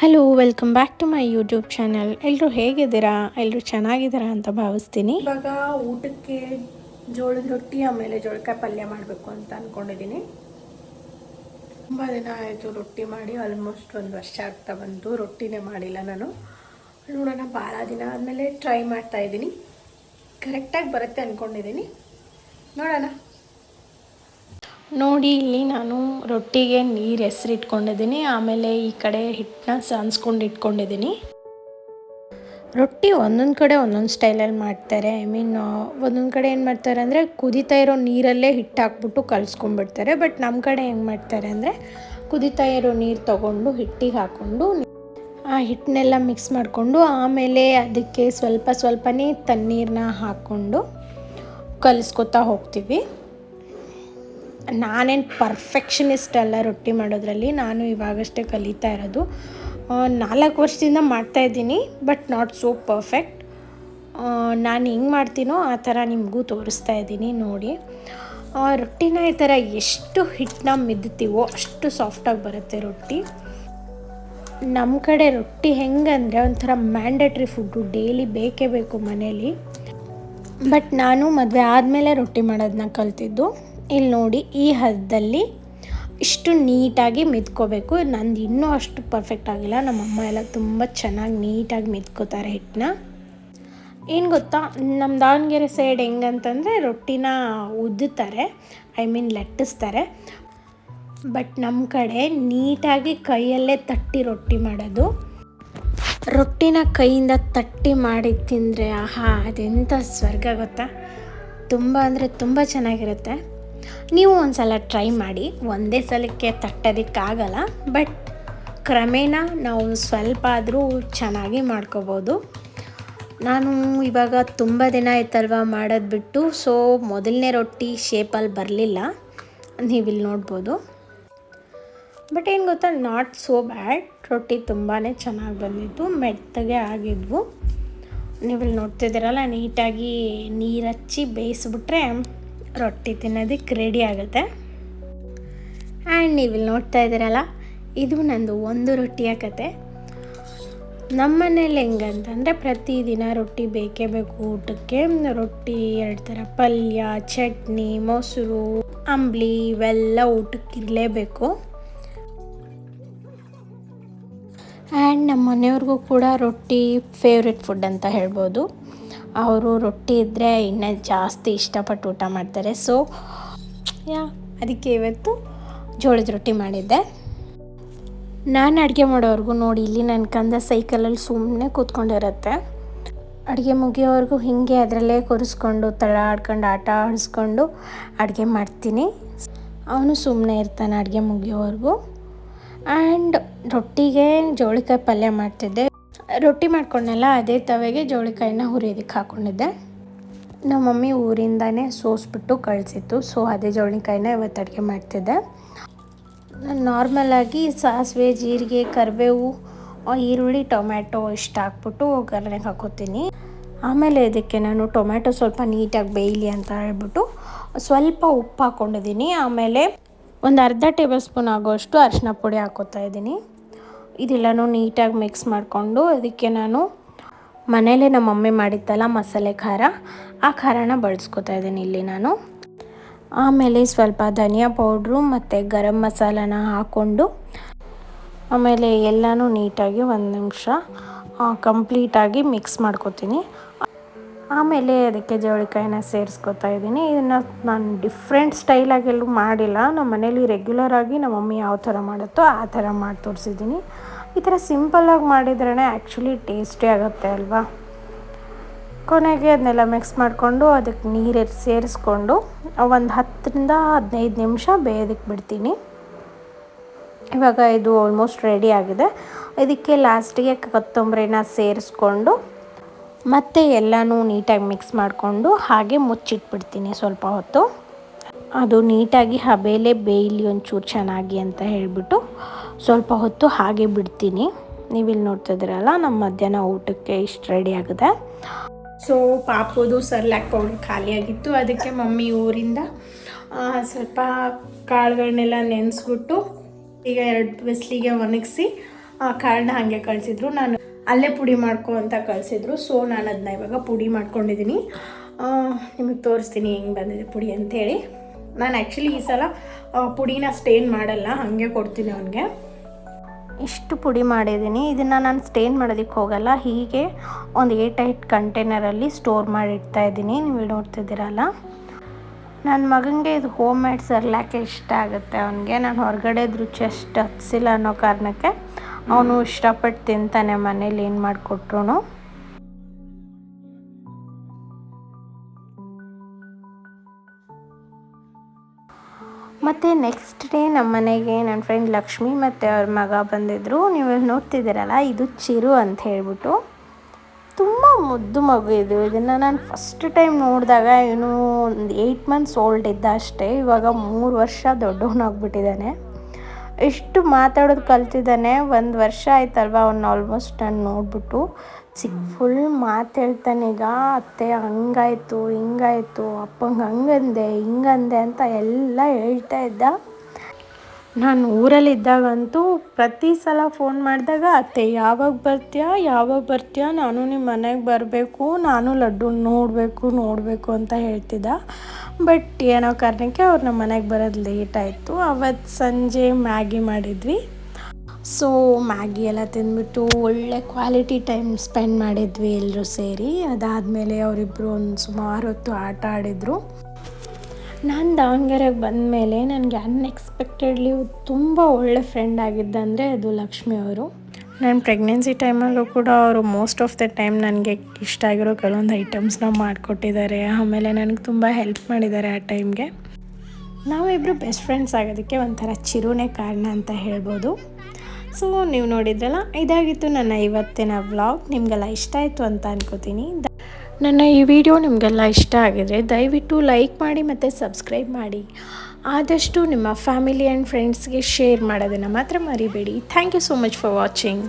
Hello welcome back to my YouTube channel ಎಲ್ಲರೂ ಹೇಗಿದ್ದೀರಾ? ಎಲ್ಲರೂ ಚೆನ್ನಾಗಿದ್ದೀರಾ ಅಂತ ಭಾವಿಸ್ತೀನಿ. ಇವಾಗ ಊಟಕ್ಕೆ ಜೋಳದ ರೊಟ್ಟಿ, ಆಮೇಲೆ ಜೋಳಕಾಯಿ ಪಲ್ಯ ಮಾಡಬೇಕು ಅಂತ ಅಂದ್ಕೊಂಡಿದ್ದೀನಿ ತುಂಬ ದಿನ ಆಯಿತು ರೊಟ್ಟಿ ಮಾಡಿ ಆಲ್ಮೋಸ್ಟ್ ಒಂದು ವರ್ಷ ಆಗ್ತಾ ಬಂತು ರೊಟ್ಟಿನೇ ಮಾಡಿಲ್ಲ ನಾನು. ನೋಡೋಣ ಭಾಳ ದಿನ ಆದಮೇಲೆ ಟ್ರೈ ಮಾಡ್ತಾ ಇದ್ದೀನಿ. ಕರೆಕ್ಟಾಗಿ ಬರುತ್ತೆ ಅಂದ್ಕೊಂಡಿದ್ದೀನಿ ನೋಡೋಣ. ನೋಡಿ, ಇಲ್ಲಿ ನಾನು ರೊಟ್ಟಿಗೆ ನೀರು ಹೆಸರು ಇಟ್ಕೊಂಡಿದ್ದೀನಿ ಆಮೇಲೆ ಈ ಕಡೆ ಹಿಟ್ಟನ್ನ ಸಾನ್ಸ್ಕೊಂಡು ಇಟ್ಕೊಂಡಿದ್ದೀನಿ. ರೊಟ್ಟಿ ಒಂದೊಂದು ಕಡೆ ಒಂದೊಂದು ಸ್ಟೈಲಲ್ಲಿ ಮಾಡ್ತಾರೆ. ಐ ಮೀನ್ ಒಂದೊಂದು ಕಡೆ ಏನು ಮಾಡ್ತಾರೆ ಅಂದರೆ, ಕುದೀತಾ ಇರೋ ನೀರಲ್ಲೇ ಹಿಟ್ಟು ಹಾಕ್ಬಿಟ್ಟು ಕಲಿಸ್ಕೊಂಡ್ಬಿಡ್ತಾರೆ. ಬಟ್ ನಮ್ಮ ಕಡೆ ಏನು ಮಾಡ್ತಾರೆ ಅಂದರೆ, ಕುದೀತಾ ಇರೋ ನೀರು ತೊಗೊಂಡು ಹಿಟ್ಟಿಗೆ ಹಾಕ್ಕೊಂಡು ಆ ಹಿಟ್ಟನ್ನೆಲ್ಲ ಮಿಕ್ಸ್ ಮಾಡಿಕೊಂಡು ಆಮೇಲೆ ಅದಕ್ಕೆ ಸ್ವಲ್ಪ ಸ್ವಲ್ಪನೇ ತಣ್ಣೀರನ್ನ ಹಾಕ್ಕೊಂಡು ಕಲಿಸ್ಕೊತಾ ಹೋಗ್ತೀವಿ. ನಾನೇನು ಪರ್ಫೆಕ್ಷನಿಸ್ಟ್ ಅಲ್ಲ ರೊಟ್ಟಿ ಮಾಡೋದ್ರಲ್ಲಿ, ನಾನು ಇವಾಗಷ್ಟೇ ಕಲಿತಾ ಇರೋದು. ನಾಲ್ಕು ವರ್ಷದಿಂದ ಮಾಡ್ತಾ ಇದ್ದೀನಿ, ಬಟ್ ನಾಟ್ ಸೋ ಪರ್ಫೆಕ್ಟ್. ನಾನು ಹೆಂಗೆ ಮಾಡ್ತೀನೋ ಆ ಥರ ನಿಮಗೂ ತೋರಿಸ್ತಾ ಇದ್ದೀನಿ, ನೋಡಿ. ರೊಟ್ಟಿನ ಈ ಥರ ಎಷ್ಟು ಹಿಟ್ಟನ್ನ ಮಿದ್ತೀವೋ ಅಷ್ಟು ಸಾಫ್ಟಾಗಿ ಬರುತ್ತೆ ರೊಟ್ಟಿ. ನಮ್ಮ ಕಡೆ ರೊಟ್ಟಿ ಹೆಂಗಂದರೆ ಒಂಥರ ಮ್ಯಾಂಡೇಟ್ರಿ ಫುಡ್ಡು, ಡೈಲಿ ಬೇಕೇ ಬೇಕು ಮನೇಲಿ. ಬಟ್ ನಾನು ಮದುವೆ ಆದಮೇಲೆ ರೊಟ್ಟಿ ಮಾಡೋದನ್ನ ಕಲ್ತಿದ್ದು. ಇಲ್ಲಿ ನೋಡಿ ಈ ಹದದಲ್ಲಿ ಇಷ್ಟು ನೀಟಾಗಿ ಮೆತ್ಕೋಬೇಕು. ನಂದು ಇನ್ನೂ ಅಷ್ಟು ಪರ್ಫೆಕ್ಟ್ ಆಗಿಲ್ಲ. ನಮ್ಮಮ್ಮ ಎಲ್ಲ ತುಂಬ ಚೆನ್ನಾಗಿ ನೀಟಾಗಿ ಮೆತ್ಕೋತಾರೆ ಹಿಟ್ಟನ್ನ. ಏನು ಗೊತ್ತಾ? ನಮ್ಮ ದಾವಣಗೆರೆ ಸೈಡ್ ಹೆಂಗಂತಂದರೆ ರೊಟ್ಟಿನ ಉದ್ದುತ್ತಾರೆ. I mean ಲಟ್ಟಿಸ್ತಾರೆ. ಬಟ್ ನಮ್ಮ ಕಡೆ ನೀಟಾಗಿ ಕೈಯಲ್ಲೇ ತಟ್ಟಿ ರೊಟ್ಟಿ ಮಾಡೋದು. ರೊಟ್ಟಿನ ಕೈಯಿಂದ ತಟ್ಟಿ ಮಾಡಿ ತಿಂದರೆ, ಆಹಾ ಅದೆಂಥ ಸ್ವರ್ಗ ಗೊತ್ತಾ? ತುಂಬ ಅಂದರೆ ತುಂಬ ಚೆನ್ನಾಗಿರುತ್ತೆ. ನೀವು ಒಂದು ಸಲ ಟ್ರೈ ಮಾಡಿ, ಒಂದೇ ಸಲಕ್ಕೆ ತಟ್ಟೋದಕ್ಕಾಗಲ್ಲ ಬಟ್ ಕ್ರಮೇಣ ನಾವು ಸ್ವಲ್ಪ ಆದರೂ ಚೆನ್ನಾಗಿ ಮಾಡ್ಕೋಬೋದು. ನಾನು ಇವಾಗ ತುಂಬ ದಿನ ಆಯ್ತಲ್ವ ಮಾಡೋದು ಬಿಟ್ಟು ಸೊ ಮೊದಲನೇ ರೊಟ್ಟಿ ಶೇಪಲ್ಲಿ ಬರಲಿಲ್ಲ. ನೀವಿಲ್ಲಿ ನೋಡ್ಬೋದು. ಬಟ್ ಏನು ಗೊತ್ತಾ ನಾಟ್ ಸೋ ಬ್ಯಾಡ್ ರೊಟ್ಟಿ ತುಂಬಾ ಚೆನ್ನಾಗಿ ಬಂದಿತ್ತು, ಮೆತ್ತಗೆ ಆಗಿದ್ವು. ನೀವಿಲ್ಲಿ ನೋಡ್ತಿದ್ದೀರಲ್ಲ, ನೀಟಾಗಿ ನೀರು ಹಚ್ಚಿ ಬೇಯಿಸ್ಬಿಟ್ರೆ ರೊಟ್ಟಿ ತಿನ್ನೋದಕ್ಕೆ ರೆಡಿ ಆಗುತ್ತೆ. ಆ್ಯಂಡ್ ನೀವಿಲ್ಲಿ ನೋಡ್ತಾ ಇದ್ದೀರಲ್ಲ, ಇದು ನಂದು ಒಂದು ರೊಟ್ಟಿಯ ಕತೆ ನಮ್ಮ ಮನೇಲಿ ಹೆಂಗಂತಂದರೆ ಪ್ರತಿದಿನ ರೊಟ್ಟಿ ಬೇಕೇ ಬೇಕು. ಊಟಕ್ಕೆ ರೊಟ್ಟಿ, ಎರಡು ಥರ ಪಲ್ಯ, ಚಟ್ನಿ, ಮೊಸರು, ಅಂಬ್ಲಿ ಇವೆಲ್ಲ ಊಟಕ್ಕೆ ಇರಲೇಬೇಕು. ಆ್ಯಂಡ್ ನಮ್ಮ ಮನೆಯವ್ರಿಗೂ ಕೂಡ ರೊಟ್ಟಿ ಫೇವ್ರೆಟ್ ಫುಡ್ ಅಂತ ಹೇಳ್ಬೋದು. ಅವರು ರೊಟ್ಟಿ ಇದ್ದರೆ ಇನ್ನೂ ಜಾಸ್ತಿ ಇಷ್ಟಪಟ್ಟು ಊಟ ಮಾಡ್ತಾರೆ. ಸೊ ಯಾ, ಅದಕ್ಕೆ ಇವತ್ತು ಜೋಳದ ರೊಟ್ಟಿ ಮಾಡಿದ್ದೆ. ನಾನು ಅಡುಗೆ ಮಾಡೋವರೆಗೂ ನೋಡಿ, ಇಲ್ಲಿ ನನ್ನ ಕಂದ ಸೈಕಲಲ್ಲಿ ಸುಮ್ಮನೆ ಕೂತ್ಕೊಂಡಿರುತ್ತೆ. ಅಡುಗೆ ಮುಗಿಯೋವರೆಗೂ ಹೀಗೆ ಅದರಲ್ಲೇ ಕೂರಿಸ್ಕೊಂಡು, ತಳ ಆಡ್ಕೊಂಡು, ಆಟ ಆಡಿಸ್ಕೊಂಡು ಅಡುಗೆ ಮಾಡ್ತೀನಿ. ಅವನು ಸುಮ್ಮನೆ ಇರ್ತಾನೆ ಅಡುಗೆ ಮುಗಿಯೋವರೆಗೂ. ಆ್ಯಂಡ್ ರೊಟ್ಟಿಗೆ ಜೋಳಿಕಾಯಿ ಪಲ್ಯ ಮಾಡ್ತಿದ್ದೆ. ರೊಟ್ಟಿ ಮಾಡ್ಕೊಂಡೆಲ್ಲ ಅದೇ ತವೆಗೆ ಜೋಳಿಕಾಯಿನ ಹುರಿಯೋದಕ್ಕೆ ಹಾಕ್ಕೊಂಡಿದ್ದೆ ನಮ್ಮ ಮಮ್ಮಿ ಊರಿಂದನೇ ಸೋಸ್ಬಿಟ್ಟು ಕಳಿಸಿತ್ತು, ಸೊ ಅದೇ ಜೋಳಿಕಾಯಿನ ಇವತ್ತು ಅಡುಗೆ ಮಾಡ್ತಿದ್ದೆ. ನಾನು ನಾರ್ಮಲಾಗಿ ಸಾಸಿವೆ, ಜೀರಿಗೆ, ಕರಿಬೇವು, ಈರುಳ್ಳಿ, ಟೊಮ್ಯಾಟೊ ಇಷ್ಟ ಹಾಕ್ಬಿಟ್ಟು ಒಗ್ಗರಣೆಗೆ ಹಾಕೋತೀನಿ. ಆಮೇಲೆ ಇದಕ್ಕೆ ನಾನು ಟೊಮ್ಯಾಟೊ ಸ್ವಲ್ಪ ನೀಟಾಗಿ ಬೇಯಲಿ ಅಂತ ಹೇಳ್ಬಿಟ್ಟು ಸ್ವಲ್ಪ ಉಪ್ಪು ಹಾಕ್ಕೊಂಡಿದ್ದೀನಿ ಆಮೇಲೆ ಒಂದು ಅರ್ಧ ಟೇಬಲ್ ಸ್ಪೂನ್ ಆಗೋಷ್ಟು ಅರಿಶಿನ ಪುಡಿ ಹಾಕೋತಾ ಇದ್ದೀನಿ. ಇದೆಲ್ಲನೂ ನೀಟಾಗಿ ಮಿಕ್ಸ್ ಮಾಡಿಕೊಂಡು ಅದಕ್ಕೆ ನಾನು ಮನೇಲೆ ನಮ್ಮ ಮಮ್ಮಿ ಮಾಡಿದ್ದಲ್ಲ ಮಸಾಲೆ ಖಾರ, ಆ ಖಾರನ ಬಳಸ್ಕೊತಾ ಇದ್ದೀನಿ ಇಲ್ಲಿ ನಾನು. ಆಮೇಲೆ ಸ್ವಲ್ಪ ಧನಿಯಾ ಪೌಡ್ರು ಮತ್ತು ಗರಂ ಮಸಾಲನ ಹಾಕ್ಕೊಂಡು, ಆಮೇಲೆ ಎಲ್ಲನೂ ನೀಟಾಗಿ ಒಂದು ನಿಮಿಷ ಕಂಪ್ಲೀಟಾಗಿ ಮಿಕ್ಸ್ ಮಾಡ್ಕೊತೀನಿ. ಆಮೇಲೆ ಅದಕ್ಕೆ ಜವಳಿಕಾಯಿನ ಸೇರಿಸ್ಕೊತಾ ಇದ್ದೀನಿ. ಇದನ್ನು ನಾನು ಡಿಫ್ರೆಂಟ್ ಸ್ಟೈಲಾಗೆಲ್ಲೂ ಮಾಡಿಲ್ಲ. ನಮ್ಮ ಮನೇಲಿ ರೆಗ್ಯುಲರಾಗಿ ನಮ್ಮ ಮಮ್ಮಿ ಯಾವ ಥರ ಮಾಡುತ್ತೋ ಆ ಥರ ಮಾಡಿ ತೋರಿಸಿದ್ದೀನಿ. ಈ ಥರ ಸಿಂಪಲ್ಲಾಗಿ ಮಾಡಿದ್ರೇ ಆ್ಯಕ್ಚುಲಿ ಟೇಸ್ಟಿ ಆಗುತ್ತೆ ಅಲ್ವಾ? ಕೊನೆಗೆ ಅದನ್ನೆಲ್ಲ ಮಿಕ್ಸ್ ಮಾಡಿಕೊಂಡು ಅದಕ್ಕೆ ನೀರು ಸೇರಿಸ್ಕೊಂಡು ಒಂದು ಹತ್ತರಿಂದ ಹದಿನೈದು ನಿಮಿಷ ಬೇಯೋದಕ್ಕೆ ಬಿಡ್ತೀನಿ. ಇವಾಗ ಇದು ಆಲ್ಮೋಸ್ಟ್ ರೆಡಿ ಆಗಿದೆ. ಇದಕ್ಕೆ ಲಾಸ್ಟಿಗೆ ಕೊತ್ತಂಬರಿನ ಸೇರಿಸ್ಕೊಂಡು ಮತ್ತು ಎಲ್ಲನೂ ನೀಟಾಗಿ ಮಿಕ್ಸ್ ಮಾಡಿಕೊಂಡು ಹಾಗೆ ಮುಚ್ಚಿಟ್ಬಿಡ್ತೀನಿ ಸ್ವಲ್ಪ ಹೊತ್ತು. ಅದು ನೀಟಾಗಿ ಹಬೇಲೆ ಬೇಯಲಿ ಒಂಚೂರು ಚೆನ್ನಾಗಿ ಅಂತ ಹೇಳಿಬಿಟ್ಟು ಸ್ವಲ್ಪ ಹೊತ್ತು ಹಾಗೆ ಬಿಡ್ತೀನಿ. ನೀವಿಲ್ಲಿ ನೋಡ್ತಿದ್ದೀರಲ್ಲ, ನಮ್ಮ ಮಧ್ಯಾಹ್ನ ಊಟಕ್ಕೆ ಇಷ್ಟು ರೆಡಿ ಆಗಿದೆ. ಸೊ ಪಾಪದು ಸರ್ಲ್ಯಾಕ್ ಪೌಡರ್ ಖಾಲಿಯಾಗಿತ್ತು ಅದಕ್ಕೆ ಮಮ್ಮಿ ಊರಿಂದ ಸ್ವಲ್ಪ ಕಾಳುಗಳನ್ನೆಲ್ಲ ನೆನೆಸ್ಬಿಟ್ಟು ಈಗ ಎರಡು ಬಿಸಿಲಿಗೆ ಒಣಗಿಸಿ ಕಾರಣ ಹಾಗೆ ಕಳಿಸಿದ್ರು. ನಾನು ಅಲ್ಲೇ ಪುಡಿ ಮಾಡ್ಕೊ ಅಂತ ಕಳಿಸಿದ್ರು. ಸೊ ನಾನು ಅದನ್ನ ಇವಾಗ ಪುಡಿ ಮಾಡ್ಕೊಂಡಿದ್ದೀನಿ ನಿಮಗೆ ತೋರಿಸ್ತೀನಿ ಹೆಂಗೆ ಬಂದಿದೆ ಪುಡಿ ಅಂತೇಳಿ. ನಾನು ಆ್ಯಕ್ಚುಲಿ ಈ ಸಲ ಪುಡಿನ ಸ್ಟೇನ್ ಮಾಡಲ್ಲ, ಹಾಗೆ ಕೊಡ್ತೀನಿ ಅವನಿಗೆ. ಇಷ್ಟು ಪುಡಿ ಮಾಡಿದ್ದೀನಿ ಇದನ್ನು ನಾನು ಸ್ಟೇನ್ ಮಾಡೋದಕ್ಕೆ ಹೋಗಲ್ಲ. ಹೀಗೆ ಒಂದು ಏಟ್ ಐಟ್ ಕಂಟೈನರಲ್ಲಿ ಸ್ಟೋರ್ ಮಾಡಿ ಇಡ್ತಾ ಇದ್ದೀನಿ ನೀವು ನೋಡ್ತಿದ್ದೀರಲ್ಲ. ನನ್ನ ಮಗನಿಗೆ ಇದು ಹೋಮ್ ಮೇಡ್ ಸರ್ಲಾಕೆ ಇಷ್ಟ ಆಗುತ್ತೆ ಅವನಿಗೆ. ನಾನು ಹೊರಗಡೆ ರುಚಿ ಅಷ್ಟು ಹತ್ಸಿಲ್ಲ ಅನ್ನೋ ಕಾರಣಕ್ಕೆ ಅವನು ಇಷ್ಟಪಟ್ಟು ತಿಂತಾನೆ ಮನೇಲಿ ಏನು ಮಾಡಿಕೊಟ್ರು ಮತ್ತು ನೆಕ್ಸ್ಟ್ ಡೇ ನಮ್ಮ ಮನೆಗೆ ನನ್ನ ಫ್ರೆಂಡ್ ಲಕ್ಷ್ಮಿ ಮತ್ತು ಅವ್ರ ಮಗ ಬಂದಿದ್ದರು ನೀವು ನೋಡ್ತಿದ್ದೀರಲ್ಲ, ಇದು ಚಿರು ಅಂತ ಹೇಳ್ಬಿಟ್ಟು. ತುಂಬ ಮುದ್ದು ಮಗು ಇದು. ಇದನ್ನು ನಾನು ಫಸ್ಟ್ ಟೈಮ್ ನೋಡಿದಾಗ ಏನು ಒಂದು ಏಯ್ಟ್ ಮಂತ್ಸ್ ಓಲ್ಡ್ ಇದ್ದ ಅಷ್ಟೇ. ಇವಾಗ ಮೂರು ವರ್ಷ ದೊಡ್ಡವನಾಗ್ಬಿಟ್ಟಿದ್ದಾನೆ. ಎಷ್ಟು ಮಾತಾಡೋದು ಕಲ್ತಿದ್ದಾನೆ, ಒಂದು ವರ್ಷ ಆಯ್ತಲ್ವ ಅವ್ನು ಆಲ್ಮೋಸ್ಟ್ ನಾನು ನೋಡ್ಬಿಟ್ಟು. ಚಿಕ್ಕ ಫುಲ್ ಮಾತು ಹೇಳ್ತಾನೆ, ಈಗ ಅತ್ತೆ ಹಂಗಾಯ್ತು, ಹಿಂಗಾಯ್ತು, ಅಪ್ಪಂಗೆ ಹಂಗಂದೆ, ಹಿಂಗಂದೆ ಅಂತ ಎಲ್ಲ ಹೇಳ್ತಾ ಇದ್ದ. ನಾನು ಊರಲ್ಲಿದ್ದಾಗಂತೂ ಪ್ರತಿ ಸಲ ಫೋನ್ ಮಾಡಿದಾಗ, ಅತ್ತೆ, ಯಾವಾಗ ಬರ್ತೀಯಾ? ಯಾವಾಗ ಬರ್ತೀಯಾ? ನಾನು ನಿಮ್ಮ ಮನೆಗೆ ಬರಬೇಕು, ನಾನು ಲಡ್ಡು ನೋಡಬೇಕು ನೋಡಬೇಕು ಅಂತ ಹೇಳ್ತಿದ್ದ. ಬಟ್ ಏನೋ ಕಾರಣಕ್ಕೆ ಅವ್ರು ನಮ್ಮ ಮನೆಗೆ ಬರೋದು ಲೇಟ್ ಆಯಿತು. ಅವತ್ತು ಸಂಜೆ ಮ್ಯಾಗಿ ಮಾಡಿದ್ವಿ. ಸೊ ಮ್ಯಾಗಿ ಎಲ್ಲ ತಿಂದ್ಬಿಟ್ಟು ಒಳ್ಳೆ ಕ್ವಾಲಿಟಿ ಟೈಮ್ ಸ್ಪೆಂಡ್ ಮಾಡಿದ್ವಿ ಎಲ್ಲರೂ ಸೇರಿ. ಅದಾದಮೇಲೆ ಅವರಿಬ್ಬರು ಒಂದು ಸುಮಾರು ಹೊತ್ತು ಆಟ ಆಡಿದರು. ನಾನು ದಾವಣಗೆರೆಗೆ ಬಂದಮೇಲೆ ನನಗೆ ಅನ್ಎಕ್ಸ್ಪೆಕ್ಟೆಡ್ಲಿ ತುಂಬ ಒಳ್ಳೆ ಫ್ರೆಂಡ್ ಆಗಿದ್ದಂದರೆ ಅದು ಲಕ್ಷ್ಮಿ ಅವರು. ನಾನು ಪ್ರೆಗ್ನೆನ್ಸಿ ಟೈಮಲ್ಲೂ ಕೂಡ ಅವರು ಮೋಸ್ಟ್ ಆಫ್ ದ ಟೈಮ್ ನನಗೆ ಇಷ್ಟ ಆಗಿರೋ ಕೆಲವೊಂದು ಐಟಮ್ಸ್ನ ಮಾಡಿಕೊಟ್ಟಿದ್ದಾರೆ. ಆಮೇಲೆ ನನಗೆ ತುಂಬ ಹೆಲ್ಪ್ ಮಾಡಿದ್ದಾರೆ ಆ ಟೈಮ್ಗೆ ನಾವಿಬ್ಬರು ಬೆಸ್ಟ್ ಫ್ರೆಂಡ್ಸ್ ಆಗೋದಕ್ಕೆ ಒಂಥರ ಚಿರುನೇ ಕಾರಣ ಅಂತ ಹೇಳ್ಬೋದು. ಸೊ ನೀವು ನೋಡಿದ್ರಲ್ಲ ಇದಾಗಿತ್ತು ನನ್ನ ಇವತ್ತಿನ ವ್ಲಾಗ್ ನಿಮಗೆಲ್ಲ ಇಷ್ಟ ಆಯಿತು ಅಂತ ಅನ್ಕೋತೀನಿ. ದ- ನನ್ನ ಈ ವಿಡಿಯೋ ನಿಮಗೆಲ್ಲ ಇಷ್ಟ ಆಗಿದರೆ ದಯವಿಟ್ಟು ಲೈಕ್ ಮಾಡಿ ಮತ್ತು ಸಬ್ಸ್ಕ್ರೈಬ್ ಮಾಡಿ. ಆದಷ್ಟು ನಿಮ್ಮ ಫ್ಯಾಮಿಲಿ ಆ್ಯಂಡ್ ಫ್ರೆಂಡ್ಸ್ಗೆ ಶೇರ್ ಮಾಡೋದನ್ನು ಮಾತ್ರ ಮರಿಬೇಡಿ. Thank you so much for watching